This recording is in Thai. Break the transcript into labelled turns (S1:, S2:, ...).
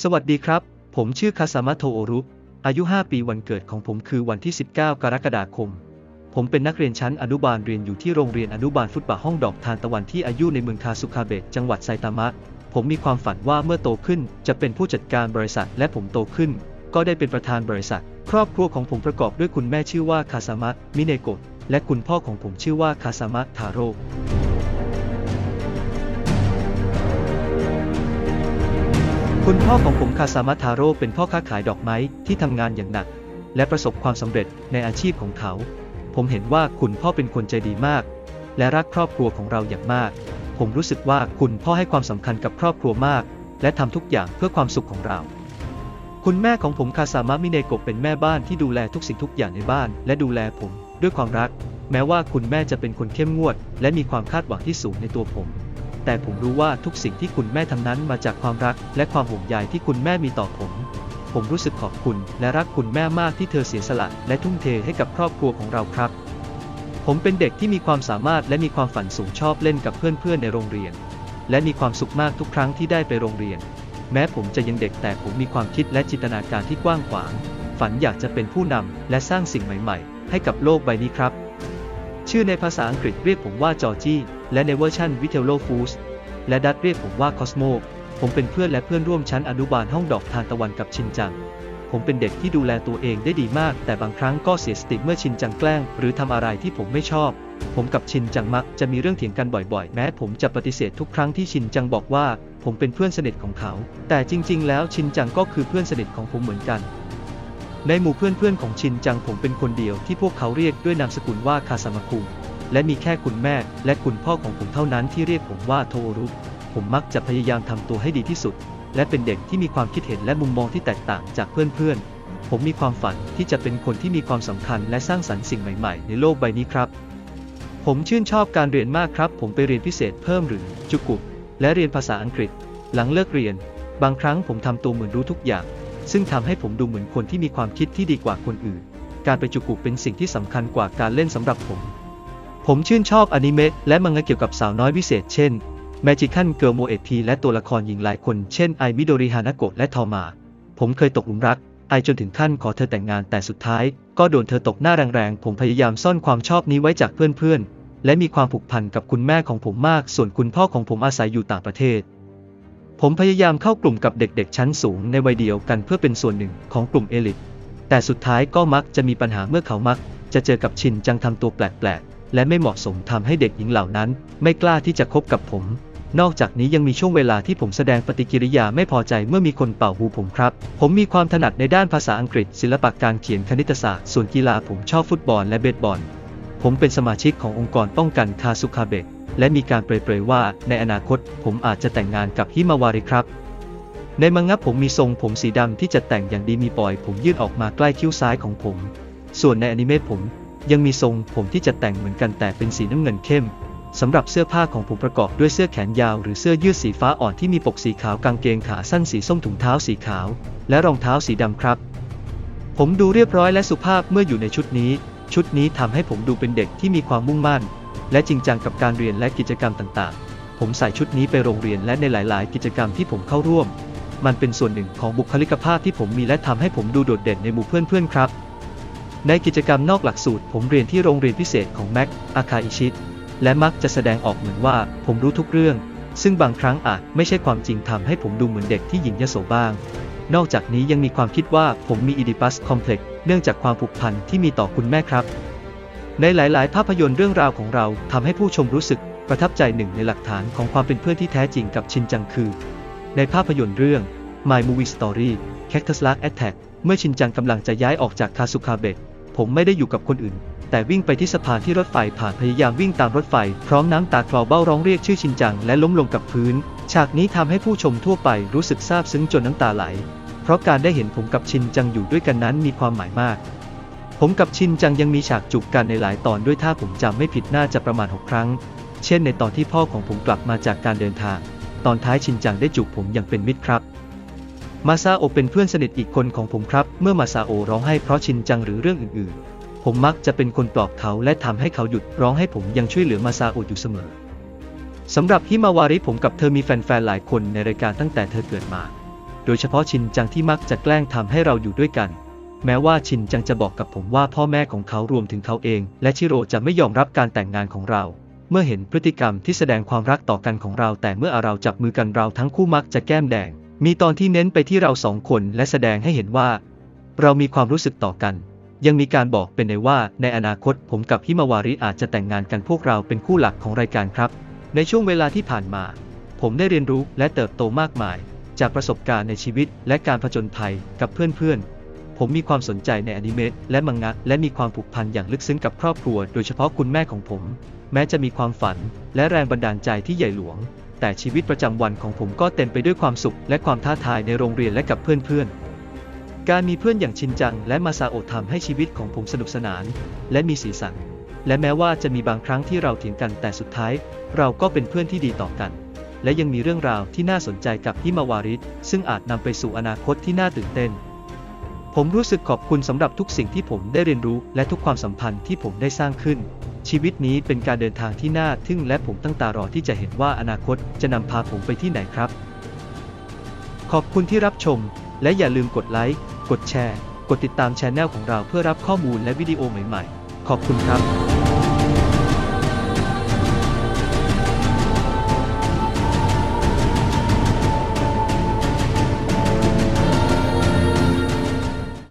S1: สวัสดีครับ ผมชื่อคาซามะโทโอรุ อายุ 5 ปีวันเกิดของผมคือวันที่ 19 กรกฎาคม ผมเป็นนักเรียนชั้นอนุบาลเรียนอยู่ที่โรงเรียนอนุบาลฟุตบาห้องดอกทานตะวันที่อายุในเมืองคาสุคาเบะจังหวัดไซตามะ ผมมีความฝันว่าเมื่อโตขึ้นจะเป็นผู้จัดการบริษัท และผมโตขึ้น ก็ได้เป็นประธานบริษัท ครอบครัวของผมประกอบด้วยคุณแม่ชื่อว่าคาซามะมิเนโกะและคุณพ่อของผมชื่อว่าคาซามะทาโร่ คุณพ่อของผมคาซามะทาโร่เป็นพ่อค้าขายดอกไม้ที่ทำงานอย่างหนัก และประสบความสำเร็จในอาชีพของเขา ผมเห็นว่าคุณพ่อเป็นคนใจดีมาก และรักครอบครัวของเราอย่างมาก ผมรู้สึกว่าคุณพ่อให้ความสำคัญกับครอบครัวมาก และทำทุกอย่างเพื่อความสุขของเรา คุณแม่ของผมคาซามะมิเนโกะเป็นแม่บ้านที่ดูแลทุกสิ่งทุกอย่างในบ้าน และดูแลผมด้วยความรัก แม้ว่าคุณแม่จะเป็นคนเข้มงวด และมีความคาดหวังที่สูงในตัวผม แต่ผมรู้ว่าทุกสิ่งที่คุณแม่ทำนั้นมาจากความรักและความห่วงใยที่คุณแม่มีต่อผม ผมรู้สึกขอบคุณและรักคุณแม่มากที่เธอเสียสละและทุ่มเทให้กับครอบครัวของเราครับ ผมเป็นเด็กที่มีความสามารถและมีความฝันสูงชอบเล่นกับเพื่อนๆในโรงเรียน และมีความสุขมากทุกครั้งที่ได้ไปโรงเรียน แม้ผมจะยังเด็กแต่ผมมีความคิดและจินตนาการที่กว้างขวาง ฝันอยากจะเป็นผู้นำและสร้างสิ่งใหม่ ๆ ให้กับโลกใบนี้ครับ ชื่อในภาษาอังกฤษเรียกผมว่าจอร์จี้ และในเวอร์ชันวิเทลโลฟูสและดัตเรียกผมว่าคอสโมผมเป็นเพื่อนและเพื่อนร่วมชั้นอนุบาลห้องดอกทานตะวันกับชินจัง ผมเป็นเด็กที่ดูแลตัวเองได้ดีมาก แต่บางครั้งก็เสียสติเมื่อชินจังแกล้ง หรือทำอะไรที่ผมไม่ชอบ ผมกับชินจังมักจะมีเรื่องเถียงกันบ่อยๆ แม้ผมจะปฏิเสธทุกครั้งที่ชินจังบอกว่า ผมเป็นเพื่อนสนิทของเขา แต่จริง ๆ แล้วชินจังก็คือเพื่อนสนิทของผมเหมือนกัน ในหมู่เพื่อนๆของชินจังผมเป็นคนเดียวที่พวกเขาเรียกด้วยนามสกุลว่าคาซามะคุง และมีแค่คุณแม่และคุณพ่อของผมเท่านั้นที่เรียกผมว่าโทโรุผมมักจะพยายามทำตัวให้ดีที่สุด และเป็นเด็กที่มีความคิดเห็นและมุมมองที่แตกต่างจากเพื่อนๆ ผมมีความฝันที่จะเป็นคนที่มีความสำคัญและสร้างสรรค์สิ่งใหม่ๆ ในโลกใบนี้ครับ ผมชื่นชอบการเรียนมากครับ ผมไปเรียนพิเศษเพิ่มหรือจุกุและเรียนภาษาอังกฤษ หลังเลิกเรียน บางครั้งผมทำตัวเหมือนรู้ทุกอย่าง ซึ่งทำให้ผมดูเหมือนคนที่มีความคิดที่ดีกว่าคนอื่น การไปจุกุเป็นสิ่งที่สำคัญกว่าการเล่นสำหรับผม ผมชื่นชอบอนิเมะและมังงะเกี่ยวกับสาวน้อยวิเศษเช่น Magical Girl Moe และตัวละครหญิงหลายคนเช่นไอมิโดริฮานาโกะและทอมา ผมเคยตกหลุมรัก ไอจนถึงขั้นขอเธอแต่งงานแต่สุดท้าย ก็โดนเธอตกหน้าแรงๆ ผมพยายามซ่อนความชอบนี้ไว้จากเพื่อนๆ และมีความผูกพันกับคุณแม่ของผมมาก ส่วนคุณพ่อของผมอาศัยอยู่ต่างประเทศ ผมพยายามเข้ากลุ่มกับเด็กๆ ชั้นสูงในวัยเดียวกันเพื่อเป็นส่วนหนึ่งของกลุ่มเอลิทแต่สุดท้ายก็มักจะมีปัญหาเมื่อเขามัก จะเจอกับชินจังทำตัวแปลกๆ และไม่เหมาะสมทำให้เด็กหญิงเหล่านั้น ไม่กล้าที่จะคบกับผม นอกจากนี้ยังมีช่วงเวลาที่ผมแสดงปฏิกิริยาไม่พอใจเมื่อมีคนเป่าหูผมครับ ผมมีความถนัดในด้านภาษาอังกฤษ ศิลปะการเขียนคณิตศาสตร์ ส่วนกีฬาผมชอบฟุตบอลและเบสบอล ผมเป็นสมาชิกขององค์กรป้องกันคาซุคาเบะและมีการเปรยๆว่าในอนาคตผมอาจจะแต่งงานกับฮิมาวาริครับในมังงะผมมีทรงผมสีดำที่จะแต่งอย่างดีมีปล่อย ผมยื่นออกมาใกล้คิ้วซ้ายของผม ส่วนในอนิเมะผม ยังมีทรงผมที่จะแต่งเหมือนกันแต่เป็นสีน้ำเงินเข้มสำหรับเสื้อผ้าของผมประกอบด้วยเสื้อแขนยาวหรือเสื้อยืดสีฟ้าอ่อนที่มีปกสีขาวกางเกงขาสั้นสีส้มถุงเท้าสีขาว และรองเท้าสีดำครับ ผมดูเรียบร้อยและสุภาพเมื่ออยู่ในชุดนี้ ชุดนี้ทำให้ผมดูเป็นเด็กที่มีความมุ่งมั่น และจริงจังกับการเรียนและกิจกรรมต่างๆ ผมใส่ชุดนี้ไปโรงเรียนและในหลาย ๆ กิจกรรมที่ผมเข้าร่วม มันเป็นส่วนหนึ่งของบุคลิกภาพที่ผมมีและทำให้ผมดูโดดเด่นในหมู่เพื่อนๆครับ ในกิจกรรมนอกหลักสูตร ผมเรียนที่โรงเรียนพิเศษของแม็ก อาคาอิชิต และมักจะแสดงออกเหมือนว่า ผมรู้ทุกเรื่อง ซึ่งบางครั้งอาจไม่ใช่ความจริงทำให้ผมดูเหมือนเด็กที่หญิงยโสบ้าง นอกจากนี้ยังมีความคิดว่าผมมีอีดิปัสคอมเพล็กซ์เนื่องจากความผูกพันที่มีต่อคุณแม่ครับ ในหลาย ๆ ภาพยนตร์เรื่องราวของเราทำให้ผู้ชมรู้สึกประทับใจหนึ่งในหลักฐานของความเป็นเพื่อนที่แท้จริงกับชินจังคือ ในภาพยนตร์เรื่อง My Movie Story Cactus Lark Attack เมื่อชินจังกำลังจะย้ายออกจากคาซุคาเบะ ผมไม่ได้อยู่กับคนอื่น แต่วิ่งไปที่สะพานที่รถไฟผ่านพยายามวิ่งตามรถไฟ พร้อมน้ำตาคลอเบ้าร้องเรียกชื่อชินจังและล้มลงกับพื้น ฉากนี้ทำให้ผู้ชมทั่วไปรู้สึกซาบซึ้งจนน้ำตาไหล เพราะการได้เห็นผมกับชินจังอยู่ด้วยกันนั้นมีความหมายมาก ผมกับชินจังยังมีฉากจูบกันในหลายตอนด้วยถ้าผมจำไม่ผิดน่าจะประมาณ6ครั้ง เช่นในตอนที่พ่อของผมกลับมาจากการเดินทาง ตอนท้ายชินจังได้จูบผมอย่างเป็นมิตรครับ มาซาโอเป็นเพื่อนสนิทอีกคนของผมครับ เมื่อมาซาโอร้องไห้เพราะชินจังหรือเรื่องอื่นๆ ผมมักจะเป็นคนปลอบเขาและทำให้เขาหยุดร้องให้ผมยังช่วยเหลือมาซาโออยู่เสมอสำหรับฮิมาวาริผมกับเธอมีแฟนๆหลายคนในรายการตั้งแต่เธอเกิดมา โดยเฉพาะชินจังที่มักจะแกล้งทำให้เราอยู่ด้วยกัน แม้ว่าชินจังจะบอกกับผมว่าพ่อแม่ของเขารวมถึงเขาเอง และชิโร่จะไม่ยอมรับการแต่งงานของเราเมื่อเห็นพฤติกรรมที่แสดงความรักต่อกันของเรา แต่เมื่อเราจับมือกันเราทั้งคู่มักจะแก้มแดง มีตอนที่เน้นไปที่เราสองคนและแสดงให้เห็นว่า เรามีความรู้สึกต่อกัน ยังมีการบอกเป็นในว่าในอนาคตผมกับฮิมาวาริอาจจะแต่งงานกันพวกเราเป็นคู่หลักของรายการครับ ในช่วงเวลาที่ผ่านมา ผมได้เรียนรู้และเติบโตมากมาย จากประสบการณ์ในชีวิตและการผจญภัยกับเพื่อนๆ ผมมีความสนใจในอนิเมะและมังงะและมีความผูกพันอย่างลึกซึ้งกับครอบครัว โดยเฉพาะคุณแม่ของผม แม้จะมีความฝัน และแรงบันดาลใจที่ใหญ่หลวง แต่ชีวิตประจำวันของผมก็เต็มไปด้วยความสุข และความท้าทายในโรงเรียนและกับเพื่อนๆ การมีเพื่อนอย่างชินจัง และมาซาโอะทำให้ชีวิตของผมสนุกสนาน และมีสีสัน และแม้ว่าจะมีบางครั้งที่เราเถียงกันแต่สุดท้าย เราก็เป็นเพื่อนที่ดีต่อกัน และยังมีเรื่องราวที่น่าสนใจกับฮิมาวาริสซึ่งอาจนำไปสู่อนาคตที่น่าตื่นเต้น ผมรู้สึกขอบคุณสำหรับทุกสิ่งที่ผมได้เรียนรู้ และทุกความสัมพันธ์ที่ผมได้สร้างขึ้น ชีวิตนี้เป็นการเดินทางที่น่าทึ่งและผมตั้งตารอที่จะเห็นว่าอนาคตจะนำพาผมไปที่ไหนครับ ขอบคุณที่รับชม และอย่าลืมกดไลค์ กดแชร์ กดติดตามช anel ของเราเพื่อรับข้อมูลและวิดีโอใหม่ๆ ขอบคุณครับ